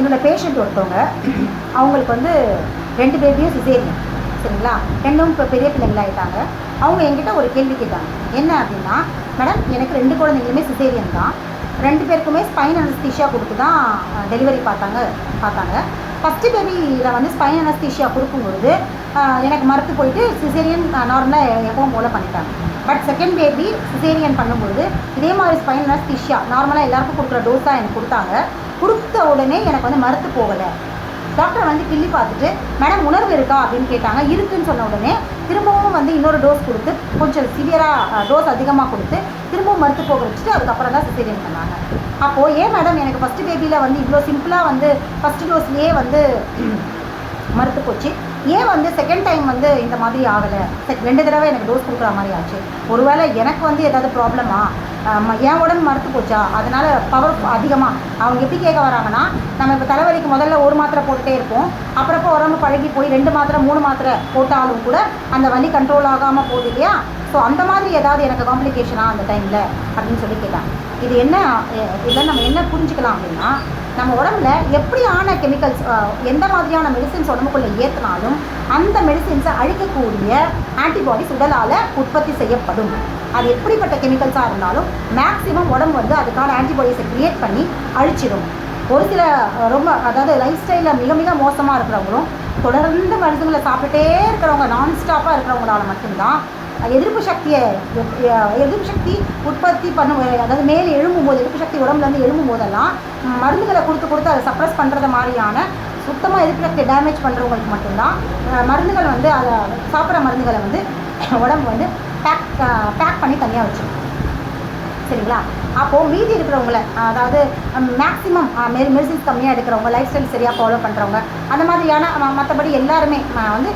என்னோடய பேஷண்ட் ஒருத்தவங்க அவங்களுக்கு வந்து ரெண்டு பேபியும் சிசேரியன் சரிங்களா? ரெண்டும் இப்போ பெரிய பிள்ளைங்களாயிட்டாங்க அவங்க என்கிட்ட ஒரு கேள்வி கேட்டாங்க. என்ன அப்படின்னா மேடம் எனக்கு ரெண்டு குழந்தைங்களுமே சிசேரியன் தான். ரெண்டு பேருக்குமே ஸ்பைன் அனஸ்தீஷியா கொடுத்து தான் டெலிவரி பார்த்தாங்க பார்த்தாங்க. ஃபஸ்ட்டு பேபியில் வந்து ஸ்பைன் அனஸ்தீஷியா கொடுக்கும்பொழுது எனக்கு மறுத்து போயிட்டு சிசேரியன் நார்மலாக எப்பவும் போல் பண்ணிட்டாங்க. பட் செகண்ட் பேபி சிசேரியன் பண்ணும்பொழுது இதே மாதிரி ஸ்பைன் அனஸ்தீஷியா நார்மலாக எல்லாருக்கும் கொடுக்குற டோஸ் தான் எனக்கு கொடுத்தாங்க. கொடுத்த உடனே எனக்கு வந்து மறுத்து போகலை. டாக்டர் வந்து கிள்ளி பார்த்துட்டு மேடம் உணர்வு இருக்கா? அப்படின்னு கேட்டாங்க. இருக்குன்னு சொன்ன உடனே திரும்பவும் வந்து இன்னொரு டோஸ் கொடுத்து கொஞ்சம் சிவியராக டோஸ் அதிகமாக கொடுத்து திரும்பவும் மறுத்து போக வச்சுட்டு அதுக்கப்புறம் தான் சிசேரியன் பண்ணாங்க. அப்போது ஏன் மேடம் எனக்கு ஃபஸ்ட்டு பேபியில் வந்து இவ்வளோ சிம்பிளாக வந்து ஃபஸ்ட்டு டோஸ்லேயே வந்து மறுத்து போச்சு. ஏன் வந்து செகண்ட் டைம் வந்து இந்த மாதிரி ஆகலை? ரெண்டு தடவை எனக்கு டோஸ் கொடுக்குற மாதிரி ஆச்சு. ஒருவேளை எனக்கு வந்து ஏதாவது ப்ராப்ளமா என் உடம்பு மறுத்து போச்சா? அதனால் பவர் அதிகமாக அவங்க எப்படி கேட்க வராங்கன்னா நம்ம இப்போ தலைவலிக்கு முதல்ல ஒரு மாத்திரை போட்டுகிட்டே இருப்போம். அப்புறப்போ உடம்பு பழகி போய் ரெண்டு மாத்திரை மூணு மாத்திரை போட்டாலும் கூட அந்த வலி கண்ட்ரோல் ஆகாமல் போகுது இல்லையா? ஸோ அந்த மாதிரி ஏதாவது எனக்கு காம்ப்ளிகேஷனா அந்த டைமில் அப்படின்னு சொல்லி கேட்டாங்க. இது என்ன இதில் நம்ம என்ன புரிஞ்சுக்கலாம் அப்படின்னா நம்ம உடம்புல எப்படியான கெமிக்கல்ஸ் எந்த மாதிரியான மெடிசின்ஸ் உடம்புக்குள்ளே ஏற்றினாலும் அந்த மெடிசின்ஸை அழிக்கக்கூடிய ஆன்டிபாடிஸ் உடலால் உற்பத்தி செய்யப்படும். அது எப்படிப்பட்ட கெமிக்கல்ஸாக இருந்தாலும் மேக்ஸிமம் உடம்பு வந்து அதுக்கான ஆன்டிபாடிஸை க்ரியேட் பண்ணி அழிச்சிடும் ஒரு சில ரொம்ப அதாவது லைஃப் ஸ்டைலில் மிக மிக மோசமாக இருக்கிறவங்களும் தொடர்ந்து மருந்துகளை சாப்பிட்டுட்டே இருக்கிறவங்க நான் ஸ்டாப்பாக இருக்கிறவங்களால மட்டும்தான் எதிர்ப்பு சக்தியை எப்- எதிர்ப்பு சக்தி உற்பத்தி பண்ணும் அதாவது மேலே எழும்பும்போது எதிர்ப்பு சக்தி உடம்புலேருந்து எழும்பும் போதெல்லாம் மருந்துகளை கொடுத்து கொடுத்து அதை சப்ரஸ் பண்ணுறது மாதிரியான சுத்தமாக எதிர்ப்பு சக்தியை டேமேஜ் பண்ணுறவங்களுக்கு மட்டும்தான் மருந்துகள் வந்து அதை சாப்பிட்ற மருந்துகளை வந்து உடம்பு வந்து பேக் பேக் பண்ணி தனியாக வச்சுருக்கோம். சரிங்களா? அப்போது மீதி இருக்கிறவங்கள அதாவது மேக்ஸிமம் மெ மெடிசின்ஸ் கம்மியாக எடுக்கிறவங்க லைஃப் ஸ்டைல் சரியாக ஃபாலோ பண்ணுறவங்க அந்த மாதிரியான மற்றபடி எல்லாருமே வந்து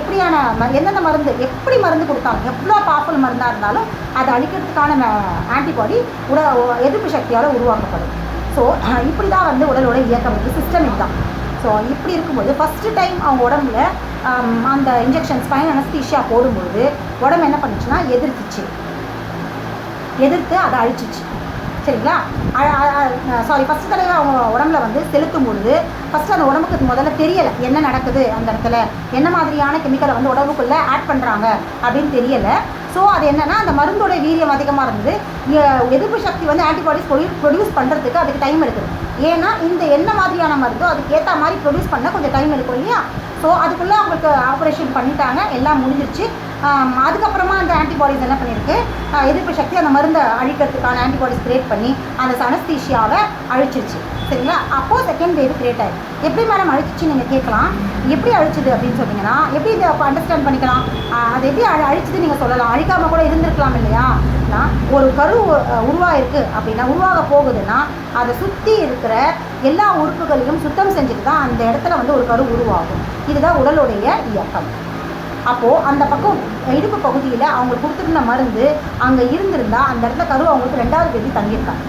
எப்படியான எந்தெந்த மருந்து எப்படி மருந்து கொடுத்தாலும் எவ்வளோ பாப்புல் மருந்தாக இருந்தாலும் அதை அழிக்கிறதுக்கான ஆன்டிபாடி உட எதிர்ப்பு சக்தியால் உருவாக்கப்படும். ஸோ இப்படி தான் வந்து உடலோட இயக்கம் இருக்குது சிஸ்டம் இதுதான் ஸோ இப்படி இருக்கும்போது ஃபஸ்ட்டு டைம் அவங்க உடம்புல அந்த இன்ஜெக்ஷன் ஸ்பைன் அனஸ்தீஷியா போடும்போது உடம்பு என்ன பண்ணுச்சுன்னா எதிர்த்துச்சு. எதிர்த்து அதை அழிச்சிச்சு. சரிங்களா? சாரி ஃபஸ்ட் தடவை அவங்க உடம்புல வந்து செலுத்தும் பொழுது ஃபஸ்ட்டு அந்த உடம்புக்கு முதல்ல தெரியலை என்ன நடக்குது அந்த இடத்துல என்ன மாதிரியான கெமிக்கலை வந்து உடம்புக்குள்ளே ஆட் பண்ணுறாங்க அப்படின்னு தெரியலை. ஸோ அது என்னென்னா அந்த மருந்தோட வீரியம் அதிகமாக இருந்தது. எதிர்ப்பு சக்தி வந்து ஆன்டிபாடிஸ் ப்ரொடியூஸ் பண்ணுறதுக்கு அதுக்கு டைம் எடுக்குது. ஏன்னா இந்த என்ன மாதிரியான மருந்தோ அதுக்கு ஏற்ற மாதிரி ப்ரொடியூஸ் பண்ண கொஞ்சம் டைம் எடுக்கும் இல்லையா? ஸோ அதுக்குள்ளே அவங்களுக்கு ஆப்ரேஷன் பண்ணிட்டாங்க. எல்லாம் முடிஞ்சிருச்சு. அதுக்கப்புறமா அந்த ஆன்டிபாடிஸ் என்ன பண்ணியிருக்கு? எதிர்ப்பு சக்தி அந்த மருந்தை அழிக்கிறதுக்கான ஆன்டிபாடிஸ் கிரியேட் பண்ணி அந்த சனஸ்தீஷியாவை அழிச்சிருச்சு. சரிங்களா? அப்போது செகண்ட் வேவ் கிரியேட் ஆயிடுச்சு. எப்படி மேடம் அழிச்சிச்சு நீங்கள் கேட்கலாம். எப்படி அழிச்சுது அப்படின்னு சொன்னீங்கன்னா எப்படி இதை அண்டர்ஸ்டாண்ட் பண்ணிக்கலாம்? அது எப்படி அழி அழிச்சிது நீங்கள் சொல்லலாம். அழிக்காமல் கூட இருந்திருக்கலாம் இல்லையா? ஒரு கரு உருவாயிருக்கு அப்படின்னா உருவாக போகுதுன்னா அதை சுற்றி இருக்கிற எல்லா உறுப்புகளையும் சுத்தம் செஞ்சுட்டு தான் அந்த இடத்துல வந்து ஒரு கரு உருவாகும். இதுதான் உடலுடைய இயக்கம். அப்போது அந்த பக்கம் இடுப்பு பகுதியில் அவங்க கொடுத்துருந்த மருந்து அங்கே இருந்திருந்தால் அந்த இடத்துல கரு அவங்களுக்கு ரெண்டாவது பேபி தங்கியிருக்காங்க.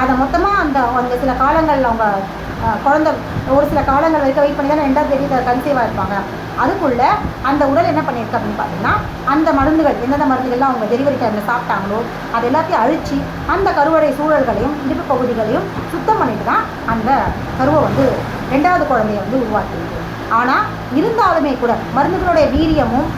அதை மொத்தமாக அந்த அந்த சில காலங்களில் அவங்க குழந்த குழந்தை ஒரு சில காலங்கள் வரைக்கும் வெயிட் பண்ணி தான் ரெண்டாவது பேபி கன்சீவாக இருப்பாங்க. அதுக்குள்ளே அந்த உடல் என்ன பண்ணியிருக்கு அப்படின்னு பார்த்தீங்கன்னா அந்த மருந்துகள் எந்தெந்த மருந்துகள்லாம் அவங்க டெலிவரி டைமில் சாப்பிட்டாங்களோ அது எல்லாத்தையும் அழித்து அந்த கருவறை சூழல்களையும் இடுப்பு பகுதிகளையும் சுத்தம் பண்ணிட்டு தான் அந்த கருவை வந்து ரெண்டாவது குழந்தைய வந்து உருவாக்கியிருக்கு. ஆனால் இருந்தாலுமே கூட மருந்துகளுடைய வீரியமும்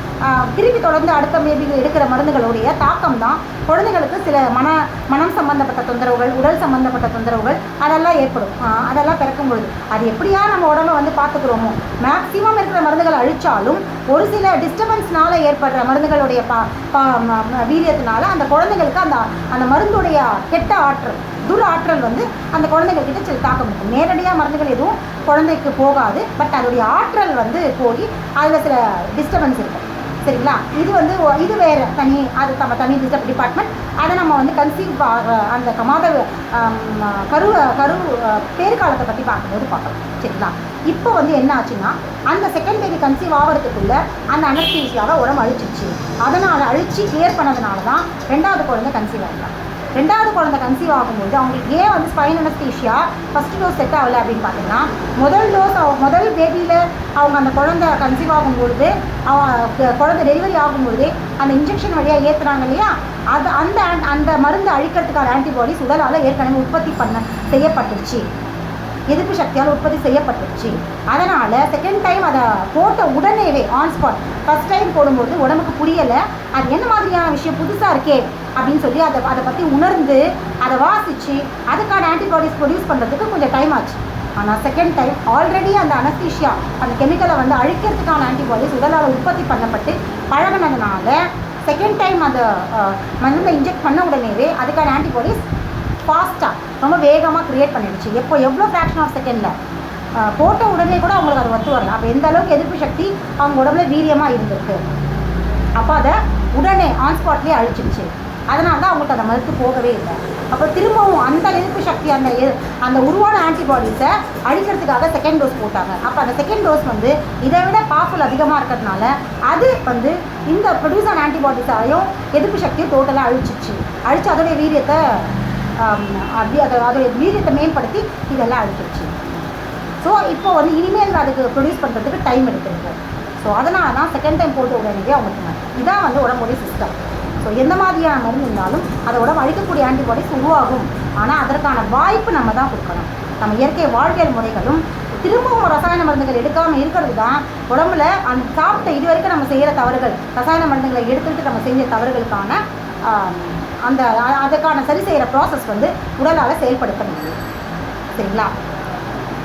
திருப்பி தொடர்ந்து அடுத்த பேபி எடுக்கிற மருந்துகளுடைய தாக்கம் தான் குழந்தைகளுக்கு சில மன மனம் சம்பந்தப்பட்ட தொந்தரவுகள் உடல் சம்பந்தப்பட்ட தொந்தரவுகள் அதெல்லாம் ஏற்படும். அதெல்லாம் பிறக்கும் பொழுது. அது எப்படியா நம்ம உடம்ப வந்து பார்த்துக்கிறோமோ மேக்ஸிமம் இருக்கிற மருந்துகள் அழிச்சாலும் ஒரு சில டிஸ்டர்பன்ஸ்னால ஏற்படுற மருந்துகளுடைய பா பா- வீரியத்தினால அந்த குழந்தைகளுக்கு அந்த அந்த மருந்துடைய கெட்ட ஆற்றல் துர் ஆற்றல் வந்து அந்த குழந்தைகள் கிட்ட சில தாக்கம் இருக்கும் நேரடியாக மருந்துகள் எதுவும் குழந்தைக்கு போகாது. பட் அதோடைய ஆற்றல் வந்து போய் அதில் சில டிஸ்டர்பன்ஸ் இருக்கும் சரிங்களா? இது வந்து இது வேறு தனி அது நம்ம தனி டிஸ்டர்ப் டிபார்ட்மெண்ட் அதை நம்ம வந்து கன்சீவ் அந்த கமாத கரு கரு பேர்காலத்தை பற்றி பார்க்கும்போது பார்க்கலாம். சரிங்களா? இப்போ வந்து என்ன ஆச்சுன்னா அந்த செகண்ட் பேபி கன்சீவ் ஆகிறதுக்குள்ள அந்த அனஸ்தீசியாவை உடம்பு அழிச்சிருச்சு. அதனால் அழிச்சு கிளியர் பண்ணதுனால தான் ரெண்டாவது குழந்தை கன்சீவ் ஆகிட்டாங்க ரெண்டாவது குழந்தை கன்சீவ் ஆகும்போது அவங்களுக்கு ஏன் வந்து spine anaesthesia first dose set ஆகலை அப்படின்னு பார்த்தீங்கன்னா முதல் டோஸ் முதல் பேபியில் அவங்க அந்த குழந்தை கன்சீவ் ஆகும்பொழுது அவங்க குழந்தை டெலிவரி ஆகும்பொழுதே அந்த இன்ஜெக்ஷன் வழியாக ஏற்றுறாங்க இல்லையா? அது அந்த அந்த மருந்து அழிக்கிறதுக்கான ஆன்டிபாடிஸ் உடலால் ஏற்கனவே உற்பத்தி பண்ண செய்யப்பட்டுருச்சு. எதிர்ப்பு சக்தியால் உற்பத்தி செய்யப்பட்டுருச்சு அதனால் செகண்ட் டைம் அதை போட்ட உடனேவே ஆன் ஸ்பாட் ஃபஸ்ட் டைம் போடும்போது உடம்புக்கு புரியலை அது என்ன மாதிரியான விஷயம் புதுசாக இருக்கே அப்படின்னு சொல்லி அதை அதை பற்றி உணர்ந்து அதை வாசித்து அதுக்கான ஆன்டிபாடிஸ் ப்ரொடியூஸ் பண்ணுறதுக்கு கொஞ்சம் டைம் ஆச்சு. ஆனால் செகண்ட் டைம் ஆல்ரெடி அந்த அனஸ்தீஷியா அந்த கெமிக்கலை வந்து அழிக்கிறதுக்கான ஆன்டிபாடிஸ் உடலால் உற்பத்தி பண்ணப்பட்டு பழகினதுனால செகண்ட் டைம் அந்த மருந்தை இன்ஜெக்ட் பண்ண உடனேவே அதுக்கான ஆன்டிபாடிஸ் ஃபாஸ்ட்டாக ரொம்ப வேகமாக க்ரியேட் பண்ணிடுச்சு. எப்போ எவ்வளோ ஃப்ராக்ஷன் ஆஃப் செகண்டில் போட்ட உடனே கூட அவங்களுக்கு அது ஒத்து வரல. அப்போ எந்த அளவுக்கு எதிர்ப்பு சக்தி அவங்க உடம்புல வீரியமாக இருந்திருக்கு. அப்போ அதை உடனே ஆன் ஸ்பாட்லேயே அழிச்சிருச்சு அதனால தான் அவங்களுக்கு அதை மறுத்து போகவே இல்லை. அப்போ திரும்பவும் அந்த எதிர்ப்பு சக்தி அந்த எ- அந்த உருவான ஆன்டிபாடிஸை அழிக்கிறதுக்காக செகண்ட் டோஸ் போட்டாங்க. அப்போ அந்த செகண்ட் டோஸ் வந்து இதை விட பவர்ஃபுல் அதிகமாக இருக்கிறதுனால அது வந்து இந்த ப்ரொடியூஸ் ஆன ஆன்டிபாடிஸாலையும் எதிர்ப்பு சக்தியை டோட்டலாக அழிச்சிச்சு அழிச்சு அதோடைய வீரியத்தை அப்படி அதை அதோடைய வீரியத்தை மேம்படுத்தி இதெல்லாம் அழிச்சிருச்சு ஸோ இப்போ வந்து இனிமேல் அதுக்கு ப்ரொடியூஸ் பண்ணுறதுக்கு டைம் எடுத்துருக்கு ஸோ அதனால தான் செகண்ட் டைம் போட்டு உடனே அவங்களுக்கு இதான் வந்து உடம்புடைய சிஸ்டம் ஸோ எந்த மாதிரியான மருந்து இருந்தாலும் அதை உடம்பு அழிக்கக்கூடிய ஆன்டிபாடிஸ் உருவாகும். ஆனால் அதற்கான வாய்ப்பு நம்ம தான் கொடுக்கணும். நம்ம இயற்கை வாழ்வியல் முறைகளும் திரும்பவும் ரசாயன மருந்துகள் எடுக்காமல் இருக்கிறது தான் உடம்புல அந்த சாப்பிட்ட இது வரைக்கும் நம்ம செய்கிற தவறுகள் ரசாயன மருந்துகளை எடுத்துக்கிட்டு நம்ம செஞ்ச தவறுகளுக்கான அந்த அதுக்கான சரி செய்கிற ப்ராசஸ் வந்து உடலால் செயல்படுத்த முடியும். சரிங்களா?